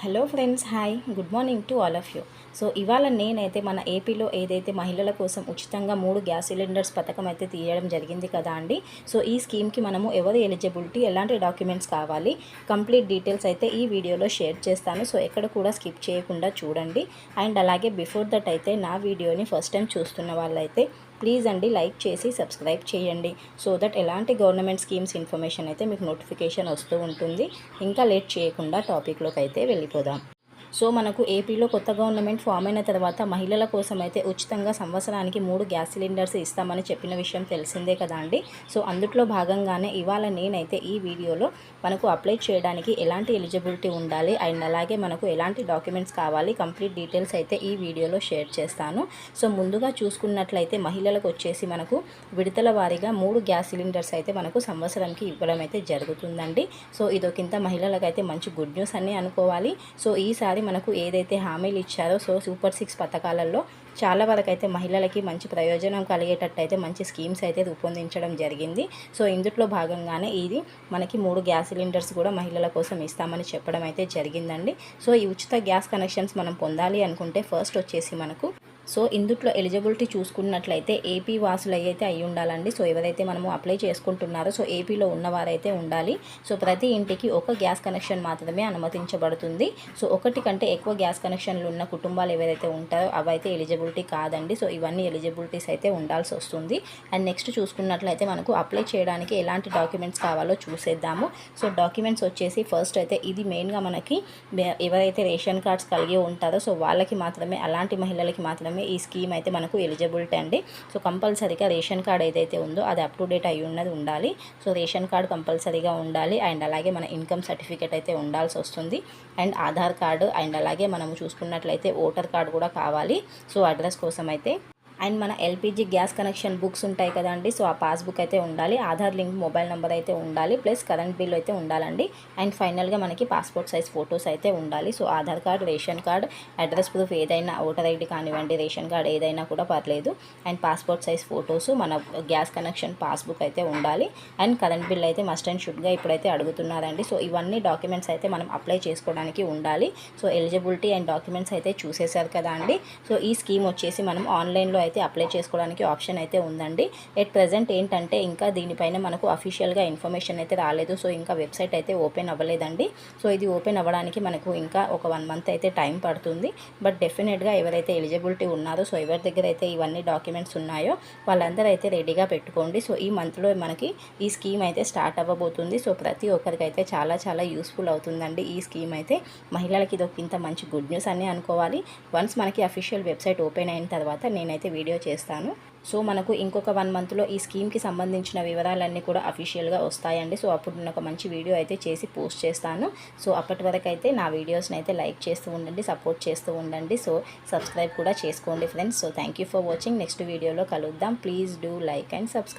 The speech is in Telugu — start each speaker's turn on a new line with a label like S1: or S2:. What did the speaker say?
S1: Hello friends, hi, good morning to all of you. So ఇవాళ నేనైతే మన ఏపీలో ఏదైతే మహిళల కోసం ఉచితంగా మూడు గ్యాస్ సిలిండర్స్ పథకం అయితే తీయడం జరిగింది కదా అండి. సో ఈ స్కీమ్కి మనము ఎవరు ఎలిజిబిలిటీ ఎలాంటి డాక్యుమెంట్స్ కావాలి కంప్లీట్ డీటెయిల్స్ అయితే ఈ వీడియోలో షేర్ చేస్తాను. సో ఎక్కడ కూడా స్కిప్ చేయకుండా చూడండి. అండ్ అలాగే బిఫోర్ దట్ అయితే నా వీడియోని ఫస్ట్ టైం చూస్తున్న వాళ్ళైతే ప్లీజ్ అండి లైక్ చేసి సబ్స్క్రైబ్ చేయండి. సో దట్ ఎలాంటి గవర్నమెంట్ స్కీమ్స్ ఇన్ఫర్మేషన్ అయితే మీకు నోటిఫికేషన్ వస్తూ ఉంటుంది. ఇంకా లేట్ చేయకుండా టాపిక్లోకి అయితే వెళ్ళిపోదాం. సో మనకు ఏపీలో కొత్త గవర్నమెంట్ ఫామ్ అయిన తర్వాత మహిళల కోసం అయితే ఉచితంగా సంవత్సరానికి మూడు గ్యాస్ సిలిండర్స్ ఇస్తామని చెప్పిన విషయం తెలిసిందే కదా అండి. సో అందుట్లో భాగంగానే ఇవాళ నేనైతే ఈ వీడియోలో మనకు అప్లై చేయడానికి ఎలాంటి ఎలిజిబిలిటీ ఉండాలి అండ్ అలాగే మనకు ఎలాంటి డాక్యుమెంట్స్ కావాలి కంప్లీట్ డీటెయిల్స్ అయితే ఈ వీడియోలో షేర్ చేస్తాను. సో ముందుగా చూసుకున్నట్లయితే మహిళలకు వచ్చేసి మనకు విడతల వారీగా మూడు గ్యాస్ సిలిండర్స్ అయితే మనకు సంవత్సరంకి ఇవ్వడం అయితే జరుగుతుందండి. సో ఇదొకింత మహిళలకైతే మంచి గుడ్ న్యూస్ అని అనుకోవాలి. సో ఈసారి మనకు ఏదైతే హామీలు ఇచ్చారో సో సూపర్ సిక్స్ పథకాలలో చాలా వరకు అయితే మహిళలకి మంచి ప్రయోజనం కలిగేటట్టు అయితే మంచి స్కీమ్స్ అయితే రూపొందించడం జరిగింది. సో ఇందులో భాగంగానే ఇది మనకి మూడు గ్యాస్ సిలిండర్స్ కూడా మహిళల కోసం ఇస్తామని చెప్పడం అయితే జరిగిందండి. సో ఈ ఉచిత గ్యాస్ కనెక్షన్స్ మనం పొందాలి అనుకుంటే ఫస్ట్ వచ్చేసి మనకు సో ఇందుట్లో ఎలిజిబిలిటీ చూసుకున్నట్లయితే ఏపీ వాసులు అయితే అయి ఉండాలండి. సో ఎవరైతే మనము అప్లై చేసుకుంటున్నారో సో ఏపీలో ఉన్నవారైతే ఉండాలి. సో ప్రతి ఇంటికి ఒక గ్యాస్ కనెక్షన్ మాత్రమే అనుమతించబడుతుంది. సో ఒకటి కంటే ఎక్కువ గ్యాస్ కనెక్షన్లు ఉన్న కుటుంబాలు ఎవరైతే ఉంటారో అవైతే ఎలిజిబిలిటీ కాదండి. సో ఇవన్నీ ఎలిజిబిలిటీస్ అయితే ఉండాల్సి వస్తుంది. అండ్ నెక్స్ట్ చూసుకున్నట్లయితే మనకు అప్లై చేయడానికి ఎలాంటి డాక్యుమెంట్స్ కావాలో చూసేద్దాము. సో డాక్యుమెంట్స్ వచ్చేసి ఫస్ట్ అయితే ఇది మెయిన్గా మనకి ఎవరైతే రేషన్ కార్డ్స్ కలిగి ఉంటారో సో వాళ్ళకి మాత్రమే అలాంటి మహిళలకి మాత్రమే ఈ స్కీమ్ అయితే మనకు ఎలిజిబిలిటీ అండి. సో కంపల్సరీగా రేషన్ కార్డ్ ఏదైతే ఉందో అది అప్ టు డేట్ అయి ఉన్నది ఉండాలి. సో రేషన్ కార్డ్ కంపల్సరీగా ఉండాలి. అండ్ అలాగే మన ఇన్కమ్ సర్టిఫికేట్ అయితే ఉండాల్సి వస్తుంది. అండ్ ఆధార్ కార్డు అండ్ అలాగే మనము చూసుకున్నట్లయితే ఓటర్ కార్డు కూడా కావాలి. సో అడ్రస్ కోసం అయితే అండ్ మన ఎల్పిజి గ్యాస్ కనెక్షన్ బుక్స్ ఉంటాయి కదండి సో ఆ పాస్బుక్ అయితే ఉండాలి. ఆధార్ లింక్ మొబైల్ నెంబర్ అయితే ఉండాలి ప్లస్ కరెంట్ బిల్ అయితే ఉండాలండి. అండ్ ఫైనల్గా మనకి పాస్పోర్ట్ సైజ్ ఫొటోస్ అయితే ఉండాలి. So Aadhaar card ration card address proof ఏదైనా ఓటర్ ఐడి కానివ్వండి రేషన్ కార్డ్ ఏదైనా కూడా పర్లేదు. అండ్ పాస్పోర్ట్ సైజ్ ఫొటోస్ మన గ్యాస్ కనెక్షన్ పాస్బుక్ అయితే ఉండాలి. అండ్ కరెంట్ బిల్ అయితే మస్ట్ అండ్ షుడ్గా ఇప్పుడైతే అడుగుతున్నారండి. సో ఇవన్నీ డాక్యుమెంట్స్ అయితే మనం అప్లై చేసుకోవడానికి ఉండాలి. సో ఎలిజిబిలిటీ అండ్ డాక్యుమెంట్స్ అయితే చూసేశారు కదా అండి. సో ఈ స్కీమ్ వచ్చేసి మనం ఆన్లైన్లో అయితే అప్లై చేసుకోవడానికి ఆప్షన్ అయితే ఉందండి. ఎట్ ప్రజెంట్ ఏంటంటే ఇంకా దీనిపైన మనకు అఫీషియల్గా ఇన్ఫర్మేషన్ అయితే రాలేదు. సో ఇంకా వెబ్సైట్ అయితే ఓపెన్ అవ్వలేదండి. సో ఇది ఓపెన్ అవ్వడానికి మనకు ఇంకా ఒక వన్ మంత్ అయితే టైం పడుతుంది. బట్ డెఫినెట్గా ఎవరైతే ఎలిజిబిలిటీ ఉన్నారో సో ఎవరి దగ్గర అయితే ఇవన్నీ డాక్యుమెంట్స్ ఉన్నాయో వాళ్ళందరూ అయితే రెడీగా పెట్టుకోండి. సో ఈ మంత్లో మనకి ఈ స్కీమ్ అయితే స్టార్ట్ అవ్వబోతుంది. సో ప్రతి ఒక్కరికి అయితే చాలా చాలా యూస్ఫుల్ అవుతుందండి ఈ స్కీమ్ అయితే. మహిళలకి ఇది ఒక ఇంత మంచి గుడ్ న్యూస్ అని అనుకోవాలి. వన్స్ మనకి అఫీషియల్ వెబ్సైట్ ఓపెన్ అయిన తర్వాత నేనైతే వీడియో చేస్తాను. సో మనకు ఇంకొక వన్ మంత్లో ఈ స్కీమ్కి సంబంధించిన వివరాలన్నీ కూడా అఫీషియల్గా వస్తాయండి. సో అప్పుడు నేను ఒక మంచి వీడియో అయితే చేసి పోస్ట్ చేస్తాను. సో అప్పటి వరకు అయితే నా వీడియోస్ని అయితే లైక్ చేస్తూ ఉండండి సపోర్ట్ చేస్తూ ఉండండి. సో సబ్స్క్రైబ్ కూడా చేసుకోండి friends. So thank you for watching. Next వీడియోలో కలుద్దాం. Please do like and subscribe.